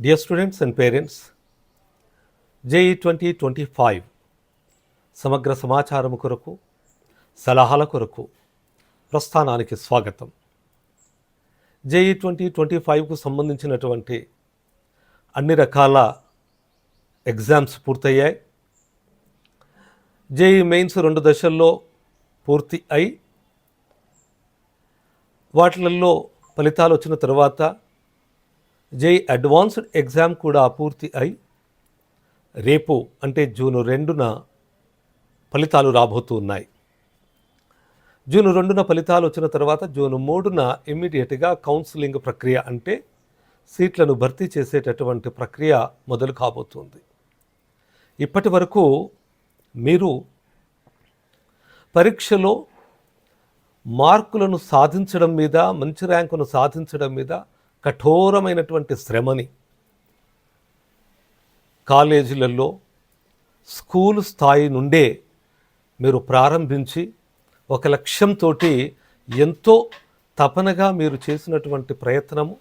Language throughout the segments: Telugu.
Dear students and parents JEE twenty twenty five సమగ్ర సమాచారం కొరకు సలహాల కొరకు ప్రస్థానానికి స్వాగతం. జేఈ ట్వంటీ ట్వంటీ ఫైవ్కు సంబంధించినటువంటి అన్ని రకాల ఎగ్జామ్స్ పూర్తయ్యాయి. జేఈ మెయిన్స్ రెండు దశల్లో పూర్తి అయి వాటిలలో ఫలితాలు వచ్చిన తర్వాత జేఈ అడ్వాన్స్డ్ ఎగ్జామ్ కూడా పూర్తి అయి రేపు అంటే జూన్ రెండున ఫలితాలు రాబోతూ ఉన్నాయి. జూన్ రెండున ఫలితాలు వచ్చిన తర్వాత జూన్ మూడున ఇమ్మీడియట్గా కౌన్సిలింగ్ ప్రక్రియ అంటే సీట్లను భర్తీ చేసేటటువంటి ప్రక్రియ మొదలు కాబోతుంది. ఇప్పటి వరకు మీరు పరీక్షలో మార్కులను సాధించడం మీద మంచి ర్యాంకును సాధించడం మీద కఠోరమైనటువంటి శ్రమని కాలేజీలలో స్కూల్ స్థాయి నుండే మీరు ప్రారంభించి ఒక లక్ష్యంతో ఎంతో తపనగా మీరు చేసినటువంటి ప్రయత్నము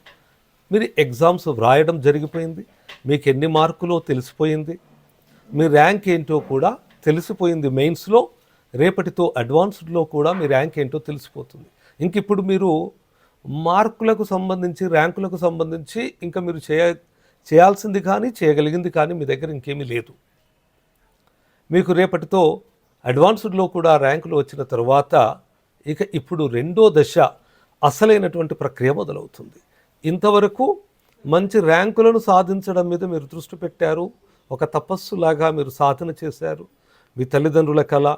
మీరు ఎగ్జామ్స్ వ్రాయడం జరిగిపోయింది మీకు ఎన్ని మార్కులో తెలిసిపోయింది మీ ర్యాంక్ ఏంటో కూడా తెలిసిపోయింది మెయిన్స్లో రేపటితో అడ్వాన్స్డ్లో కూడా మీ ర్యాంక్ ఏంటో తెలిసిపోతుంది. ఇంక ఇప్పుడు మీరు మార్కులకు సంబంధించి ర్యాంకులకు సంబంధించి ఇంకా మీరు చేయ చేయాల్సింది కానీ చేయగలిగింది కానీ మీ దగ్గర ఇంకేమీ లేదు. మీకు రేపటితో అడ్వాన్స్డ్లో కూడా ర్యాంకులు వచ్చిన తర్వాత ఇక ఇప్పుడు రెండో దశ అసలైనటువంటి ప్రక్రియ మొదలవుతుంది. ఇంతవరకు మంచి ర్యాంకులను సాధించడం మీద మీరు దృష్టి పెట్టారు. ఒక తపస్సులాగా మీరు సాధన చేశారు. మీ తల్లిదండ్రుల కళ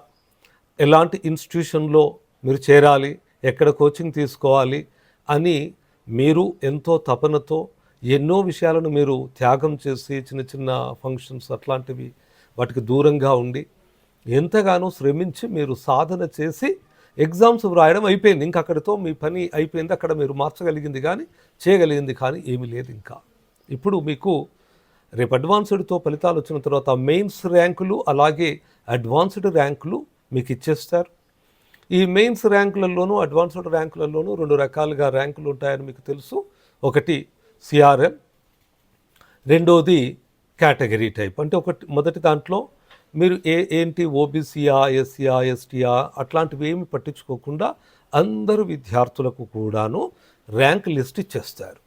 ఎలాంటి ఇన్స్టిట్యూషన్లో మీరు చేరాలి ఎక్కడ కోచింగ్ తీసుకోవాలి అని మీరు ఎంతో తపనతో ఎన్నో విషయాలను మీరు త్యాగం చేసి చిన్న చిన్న ఫంక్షన్స్ అట్లాంటివి వాటికి దూరంగా ఉండి ఎంతగానో శ్రమించి మీరు సాధన చేసి ఎగ్జామ్స్ వ్రాయడం అయిపోయింది. ఇంకా అక్కడితో మీ పని అయిపోయింది. అక్కడ మీరు మార్చగలిగింది కానీ చేయగలిగింది కానీ ఏమీ లేదు ఇంకా. ఇప్పుడు మీకు రేపు అడ్వాన్స్డ్తో ఫలితాలు వచ్చిన తర్వాత మెయిన్స్ ర్యాంకులు అలాగే అడ్వాన్స్డ్ ర్యాంకులు మీకు ఇచ్చేస్తారు. ఈ మెయిన్స్ ర్యాంకులలోనూ అడ్వాన్స్డ్ ర్యాంకులలోనూ రెండు రకాలుగా ర్యాంకులు ఉంటాయని మీకు తెలుసు. ఒకటి సిఆర్ఎం రెండోది కేటగిరీ టైప్. అంటే ఒకటి మొదటి దాంట్లో మీరు ఏ ఏంటి ఓబీసీఆ ఎస్సీఆ ఎస్టీఆ అట్లాంటివి ఏమి పట్టించుకోకుండా అందరు విద్యార్థులకు కూడాను ర్యాంక్ లిస్ట్ ఇచ్చేస్తారు.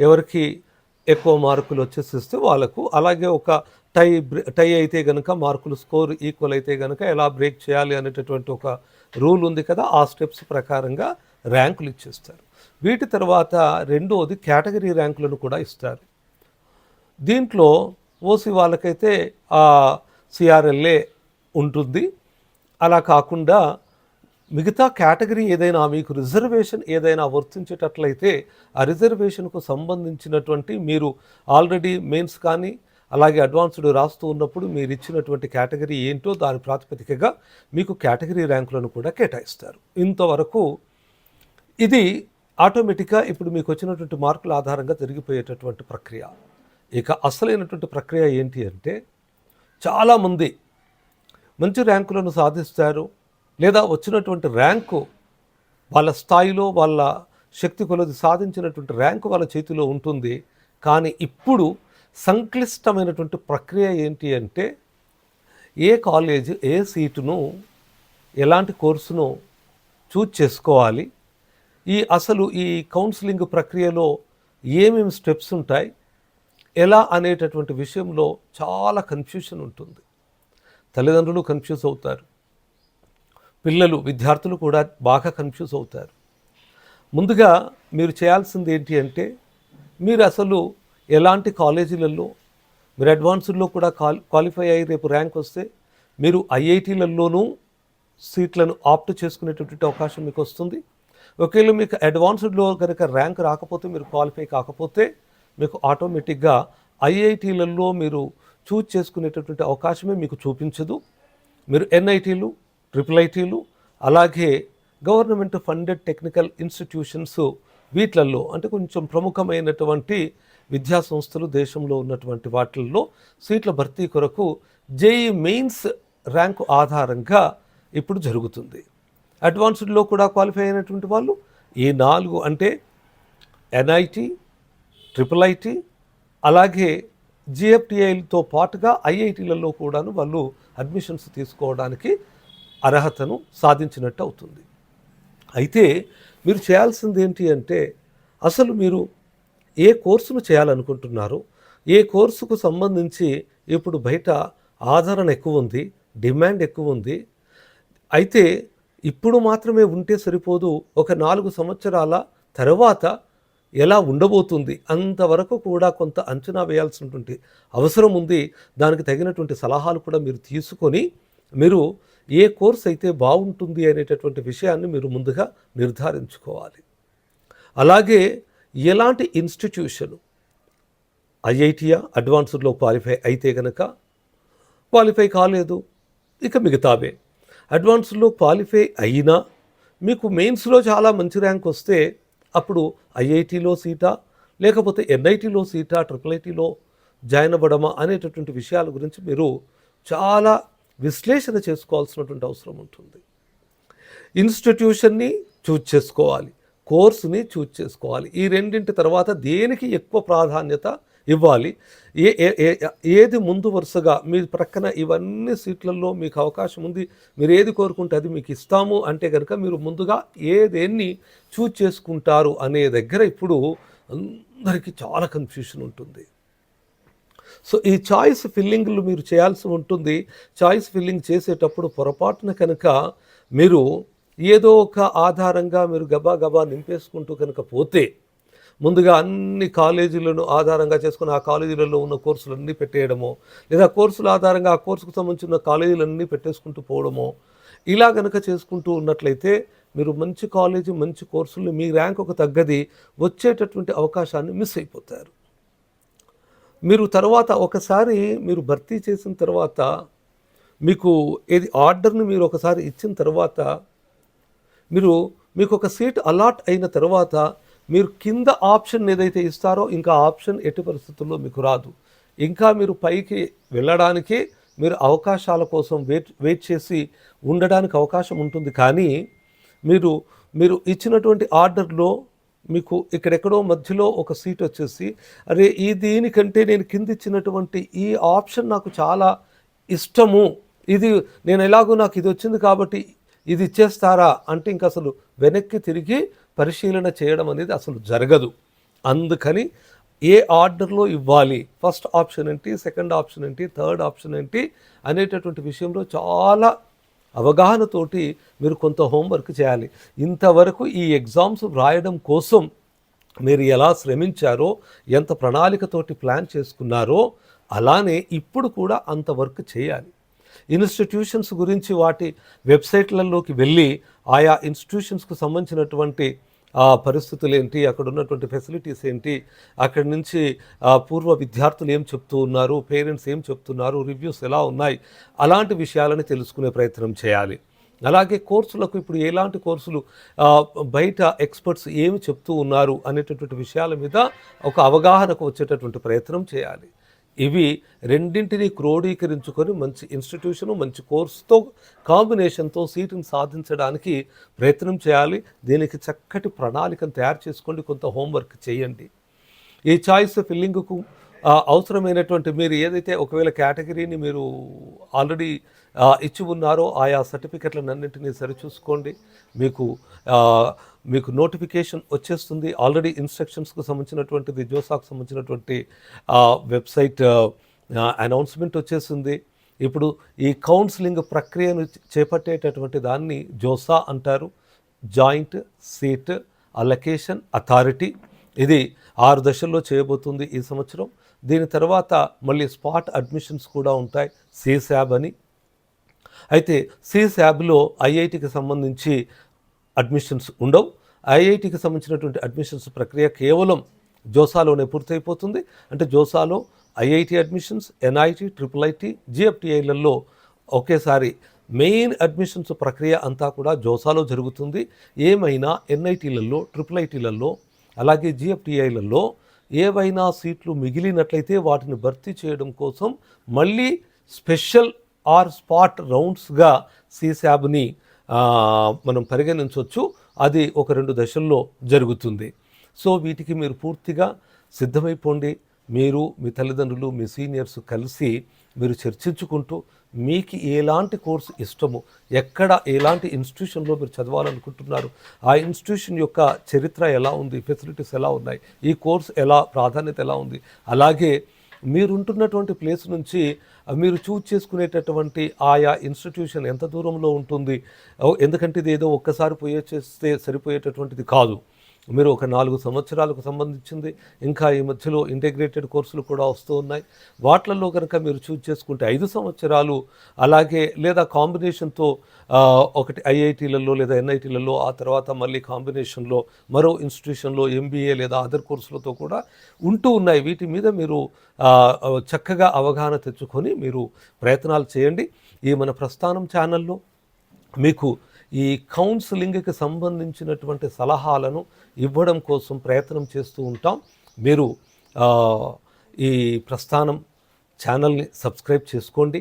ఎవరికి ఎక్కువ మార్కులు వచ్చేసిస్తే వాళ్ళకు అలాగే ఒక టై టై అయితే కనుక మార్కులు స్కోర్ ఈక్వల్ అయితే కనుక ఎలా బ్రేక్ చేయాలి అనేటటువంటి ఒక రూల్ ఉంది కదా ఆ స్టెప్స్ ప్రకారంగా ర్యాంకులు ఇచ్చేస్తారు. వీటి తర్వాత రెండోది కేటగిరీ ర్యాంకులను కూడా ఇస్తారు. దీంట్లో ఓసీ వాళ్ళకైతే ఆ సిఆర్ఎల్ఏ ఉంటుంది. అలా కాకుండా మిగతా కేటగిరీ ఏదైనా మీకు రిజర్వేషన్ ఏదైనా వర్తించేటట్లయితే ఆ రిజర్వేషన్కు సంబంధించినటువంటి మీరు ఆల్రెడీ మెయిన్స్ కానీ అలాగే అడ్వాన్స్డ్ రాస్తూ ఉన్నప్పుడు మీరు ఇచ్చినటువంటి కేటగిరీ ఏంటో దాని ప్రాతిపదికగా మీకు కేటగిరీ ర్యాంకులను కూడా కేటాయిస్తారు. ఇంతవరకు ఇది ఆటోమేటిక్గా ఇప్పుడు మీకు వచ్చినటువంటి మార్కుల ఆధారంగా జరిగిపోయేటటువంటి ప్రక్రియ. ఇక అసలైనటువంటి ప్రక్రియ ఏంటి అంటే చాలామంది మంచి ర్యాంకులను సాధిస్తారు లేదా వచ్చినటువంటి ర్యాంకు వాళ్ళ స్థాయిలో వాళ్ళ శక్తి కొలది సాధించినటువంటి ర్యాంకు వాళ్ళ చేతిలో ఉంటుంది. కానీ ఇప్పుడు సంక్లిష్టమైనటువంటి ప్రక్రియ ఏంటి అంటే ఏ కాలేజ్ ఏ సీటును ఎలాంటి కోర్సును చూజ్ చేసుకోవాలి ఈ అసలు ఈ కౌన్సిలింగ్ ప్రక్రియలో ఏమేమి స్టెప్స్ ఉంటాయి ఎలా అనేటటువంటి విషయంలో చాలా కన్ఫ్యూషన్ ఉంటుంది. తల్లిదండ్రులు కన్ఫ్యూజ్ అవుతారు. పిల్లలు విద్యార్థులు కూడా బాగా కన్ఫ్యూజ్ అవుతారు. ముందుగా మీరు చేయాల్సింది ఏంటి అంటే మీరు అసలు ఎలాంటి కాలేజీలలో మీరు అడ్వాన్స్డ్లో కూడా క్వాలి క్వాలిఫై అయ్యి రేపు ర్యాంక్ వస్తే మీరు ఐఐటీలలోనూ సీట్లను ఆప్ట్ చేసుకునేటటువంటి అవకాశం మీకు వస్తుంది. ఒకవేళ మీకు అడ్వాన్స్డ్లో కనుక ర్యాంక్ రాకపోతే మీరు క్వాలిఫై కాకపోతే మీకు ఆటోమేటిక్గా ఐఐటీలలో మీరు చూజ్ చేసుకునేటటువంటి అవకాశమే మీకు చూపించదు. మీరు ఎన్ఐటీలు ట్రిపుల్ ఐటీలు అలాగే గవర్నమెంట్ ఫండెడ్ టెక్నికల్ ఇన్స్టిట్యూషన్స్ వీటిలలో అంటే కొంచెం ప్రముఖమైనటువంటి విద్యా సంస్థలు దేశంలో ఉన్నటువంటి వాటిల్లో సీట్ల భర్తీ కొరకు జేఈ మెయిన్స్ ర్యాంకు ఆధారంగా ఇప్పుడు జరుగుతుంది. అడ్వాన్స్డ్లో కూడా క్వాలిఫై అయినటువంటి వాళ్ళు ఈ నాలుగు అంటే ఎన్ఐటి ట్రిపుల్ ఐటి అలాగే జిఎఫ్టిఐలతో పాటుగా ఐఐటీలలో కూడాను వాళ్ళు అడ్మిషన్స్ తీసుకోవడానికి అర్హతను సాధించినట్టు అవుతుంది అయితే మీరు చేయాల్సింది ఏంటి అంటే అసలు మీరు ఏ కోర్సును చేయాలనుకుంటున్నారు? ఏ కోర్సుకు సంబంధించి ఇప్పుడు బయట ఆదరణ ఎక్కువ ఉంది డిమాండ్ ఎక్కువ ఉంది. అయితే ఇప్పుడు మాత్రమే ఉంటే సరిపోదు ఒక నాలుగు సంవత్సరాల తర్వాత ఎలా ఉండబోతుంది అంతవరకు కూడా కొంత అంచనా వేయాల్సినటువంటి అవసరం ఉంది. దానికి తగినటువంటి సలహాలు కూడా మీరు తీసుకొని మీరు ఏ కోర్స్ అయితే బాగుంటుంది అనేటటువంటి విషయాన్ని మీరు ముందుగా నిర్ధారించుకోవాలి. అలాగే ఎలాంటి ఇన్స్టిట్యూషన్ ఐఐటియా అడ్వాన్స్డ్లో క్వాలిఫై అయితే కనుక క్వాలిఫై కాలేదు ఇక మిగతావే. అడ్వాన్స్డ్లో క్వాలిఫై అయినా మీకు మెయిన్స్లో చాలా మంచి ర్యాంక్ వస్తే అప్పుడు ఐఐటిలో సీటా లేకపోతే ఎన్ఐటిలో సీటా ట్రిపుల్ ఐటీలో జాయిన్ అవ్వడమా అనేటటువంటి విషయాల గురించి మీరు చాలా విశ్లేషణ చేసుకోవాల్సినటువంటి అవసరం ఉంటుంది. ఇన్స్టిట్యూషన్ని చూజ్ చేసుకోవాలి. కోర్సుని చూజ్ చేసుకోవాలి. ఈ రెండింటి తర్వాత దేనికి ఎక్కువ ప్రాధాన్యత ఇవ్వాలి? ఏ ఏ- ఏది ముందు వరుసగా మీ ప్రక్కన ఇవన్నీ సీట్లలో మీకు అవకాశం ఉంది మీరు ఏది కోరుకుంటే అది మీకు ఇస్తాము అంటే కనుక మీరు ముందుగా ఏదేన్ని చూజ్ చేసుకుంటారు అనే దగ్గర ఇప్పుడు అందరికీ చాలా కన్ఫ్యూషన్ ఉంటుంది. సో ఈ చాయిస్ ఫిల్లింగ్లు మీరు చేయాల్సి ఉంటుంది. చాయిస్ ఫిల్లింగ్ చేసేటప్పుడు పొరపాటున కనుక మీరు ఏదో ఒక ఆధారంగా మీరు గబా గబా నింపేసుకుంటూ కనుక పోతే ముందుగా అన్ని కాలేజీలను ఆధారంగా చేసుకుని ఆ కాలేజీలలో ఉన్న కోర్సులన్నీ పెట్టేయడమో లేదా కోర్సుల ఆధారంగా ఆ కోర్సుకు సంబంధించిన కాలేజీలన్నీ పెట్టేసుకుంటూ పోవడమో ఇలా గనక చేసుకుంటూ ఉన్నట్లయితే మీరు మంచి కాలేజీ మంచి కోర్సులు మీ ర్యాంక్ ఒక తగ్గది వచ్చేటటువంటి అవకాశాన్ని మిస్ అయిపోతారు. మీరు తర్వాత ఒకసారి మీరు భర్తీ చేసిన తర్వాత మీకు ఏది ఆర్డర్ని మీరు ఒకసారి ఇచ్చిన తర్వాత మీరు మీకు ఒక సీట్ అలాట్ అయిన తర్వాత మీరు కింద ఆప్షన్ ఏదైతే ఇస్తారో ఇంకా ఆప్షన్ ఎట్టి పరిస్థితుల్లో మీకు రాదు. ఇంకా మీరు పైకి వెళ్ళడానికి మీరు అవకాశాల కోసం వెయిట్ వెయిట్ చేసి ఉండడానికి అవకాశం ఉంటుంది. కానీ మీరు మీరు ఇచ్చినటువంటి ఆర్డర్లో మీకు ఇక్కడెక్కడో మధ్యలో ఒక సీట్ వచ్చేసి అరే ఈ దీనికంటే నేను కింద ఇచ్చినటువంటి ఈ ఆప్షన్ నాకు చాలా ఇష్టము. ఇది నేను ఎలాగో నాకు ఇది వచ్చింది కాబట్టి ఇది ఇచ్చేస్తారా అంటే ఇంక అసలు వెనక్కి తిరిగి పరిశీలన చేయడం అనేది అసలు జరగదు. అందుకని ఏ ఆర్డర్లో ఇవ్వాలి? ఫస్ట్ ఆప్షన్ ఏంటి? సెకండ్ ఆప్షన్ ఏంటి? థర్డ్ ఆప్షన్ ఏంటి? అనేటటువంటి విషయంలో చాలా అవగాహనతోటి మీరు కొంత హోంవర్క్ చేయాలి. ఇంతవరకు ఈ ఎగ్జామ్స్ వ్రాయడం కోసం మీరు ఎలా శ్రమించారో ఎంత ప్రణాళికతోటి ప్లాన్ చేసుకున్నారో అలానే ఇప్పుడు కూడా అంత వర్క్ చేయాలి. ఇన్స్టిట్యూషన్స్ గురించి వాటి వెబ్సైట్లలోకి వెళ్ళి ఆయా ఇన్స్టిట్యూషన్స్కు సంబంధించినటువంటి ఆ పరిస్థితులు ఏంటి అక్కడ ఉన్నటువంటి ఫెసిలిటీస్ ఏంటి అక్కడి నుంచి పూర్వ విద్యార్థులు ఏం చెప్తూ ఉన్నారు పేరెంట్స్ ఏం చెప్తున్నారు రివ్యూస్ ఎలా ఉన్నాయి అలాంటి విషయాలని తెలుసుకునే ప్రయత్నం చేయాలి. అలాగే కోర్సులకు ఇప్పుడు ఎలాంటి కోర్సులు బయట ఎక్స్పర్ట్స్ ఏమి చెప్తూ ఉన్నారు అనేటటువంటి విషయాల మీద ఒక అవగాహనకు వచ్చేటటువంటి ప్రయత్నం చేయాలి. ఇవి రెండింటినీ క్రోడీకరించుకొని మంచి ఇన్స్టిట్యూషను మంచి కోర్సుతో కాంబినేషన్తో సీటును సాధించడానికి ప్రయత్నం చేయాలి. దీనికి చక్కటి ప్రణాళికను తయారు చేసుకోండి. కొంత హోంవర్క్ చేయండి. ఈ చాయిస్ ఫిల్లింగ్కు అవసరమైనటువంటి మీరు ఏదైతే ఒకవేళ కేటగిరీని మీరు ఆల్రెడీ ఇచ్చి ఉన్నారో ఆయా సర్టిఫికెట్లను అన్నింటినీ సరిచూసుకోండి. మీకు మీకు నోటిఫికేషన్ వచ్చేస్తుంది. ఆల్రెడీ ఇన్స్ట్రక్షన్స్కు సంబంధించినటువంటిది జోసాకు సంబంధించినటువంటి వెబ్సైట్ అనౌన్స్మెంట్ వచ్చేసింది ఇప్పుడు ఈ కౌన్సిలింగ్ ప్రక్రియను చేపట్టేటటువంటి దాన్ని జోసా అంటారు. జాయింట్ సీట్ అలొకేషన్ అథారిటీ ఇది ఆరు దశల్లో చేయబోతుంది ఈ సంవత్సరం. దీని తర్వాత మళ్ళీ స్పాట్ అడ్మిషన్స్ కూడా ఉంటాయి. సిశాబ్ అని. అయితే సిశాబ్లో ఐఐటికి సంబంధించి అడ్మిషన్స్ ఉండవు. ఐఐటికి సంబంధించినటువంటి అడ్మిషన్స్ ప్రక్రియ కేవలం జోసాలోనే పూర్తయిపోతుంది. అంటే జోసాలో IIT admissions NIT triple IT జిఎఫ్టిఐలలో ఒకేసారి మెయిన్ అడ్మిషన్స్ ప్రక్రియ అంతా కూడా జోసాలో జరుగుతుంది. ఏమైనా ఎన్ఐటీలలో ట్రిపుల్ ఐటీలలో అలాగే జిఎఫ్టిఐలలో ఏవైనా సీట్లు మిగిలినట్లయితే వాటిని భర్తీ చేయడం కోసం మళ్ళీ స్పెషల్ ఆర్ స్పాట్ రౌండ్స్గా సీశాబ్ని మనం పరిగణించవచ్చు. అది ఒక రెండు దశల్లో జరుగుతుంది. సో వీటికి మీరు పూర్తిగా సిద్ధమైపోండి. మీరు మీ తల్లిదండ్రులు మీ సీనియర్స్ కలిసి మీరు చర్చించుకుంటూ మీకు ఎలాంటి కోర్సు ఇష్టము ఎక్కడ ఎలాంటి ఇన్స్టిట్యూషన్లో మీరు చదవాలనుకుంటున్నారు ఆ ఇన్స్టిట్యూషన్ యొక్క చరిత్ర ఎలా ఉంది ఫెసిలిటీస్ ఎలా ఉన్నాయి ఈ కోర్స్ ఎలా ప్రాధాన్యత ఎలా ఉంది అలాగే మీరుంటున్నటువంటి ప్లేస్ నుంచి మీరు చూజ్ చేసుకునేటటువంటి ఆయా ఇన్స్టిట్యూషన్ ఎంత దూరంలో ఉంటుంది? ఎందుకంటే ఇది ఏదో ఒక్కసారి పోయే చేస్తే సరిపోయేటటువంటిది కాదు. మీరు ఒక నాలుగు సంవత్సరాలకు సంబంధించింది ఇంకా ఈ మధ్యలో ఇంటిగ్రేటెడ్ కోర్సులు కూడా వస్తూ ఉన్నాయి. వాటిలలో కనుక మీరు చూజ్ చేసుకుంటే ఐదు సంవత్సరాలు అలాగే లేదా కాంబినేషన్తో ఒకటి ఐఐటీలలో లేదా ఎన్ఐటీలలో ఆ తర్వాత మళ్ళీ కాంబినేషన్లో మరో ఇన్స్టిట్యూషన్లో ఎంబీఏ లేదా అదర్ కోర్సులతో కూడా ఉంటూ ఉన్నాయి. వీటి మీద మీరు చక్కగా అవగాహన తెచ్చుకొని మీరు ప్రయత్నాలు చేయండి. ఈ మన ప్రస్థానం ఛానల్లో మీకు ఈ కౌన్సిలింగ్కి సంబంధించినటువంటి సలహాలను ఇవ్వడం కోసం ప్రయత్నం చేస్తూ ఉంటాం. మీరు ఈ ప్రస్థానం ఛానల్ని సబ్స్క్రైబ్ చేసుకోండి.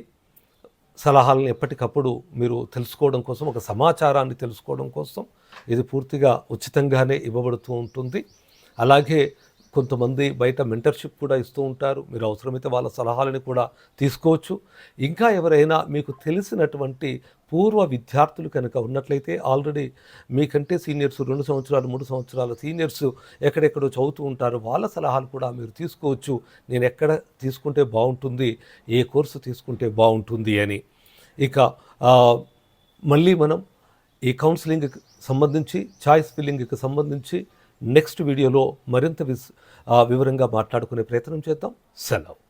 సలహాలను ఎప్పటికప్పుడు మీరు తెలుసుకోవడం కోసం ఒక సమాచారాన్ని తెలుసుకోవడం కోసం ఇది పూర్తిగా ఉచితంగానే ఇవ్వబడుతూ ఉంటుంది. అలాగే కొంతమంది బయట మెంటర్షిప్ కూడా ఇస్తూ ఉంటారు. మీరు అవసరమైతే వాళ్ళ సలహాలని కూడా తీసుకోవచ్చు. ఇంకా ఎవరైనా మీకు తెలిసినటువంటి పూర్వ విద్యార్థులు కనుక ఉన్నట్లయితే ఆల్రెడీ మీకంటే సీనియర్స్ రెండు సంవత్సరాలు మూడు సంవత్సరాల సీనియర్స్ ఎక్కడెక్కడో చదువుతూ ఉంటారు. వాళ్ళ సలహాలు కూడా మీరు తీసుకోవచ్చు. నేను ఎక్కడ తీసుకుంటే బాగుంటుంది? ఏ కోర్సు తీసుకుంటే బాగుంటుంది అని. ఇక మళ్ళీ మనం ఈ కౌన్సిలింగ్కి సంబంధించి ఛాయిస్ ఫిల్లింగ్కి సంబంధించి నెక్స్ట్ వీడియోలో మరింత విస్ వివరంగా మాట్లాడుకునే ప్రయత్నం చేద్దాం. సెలవు.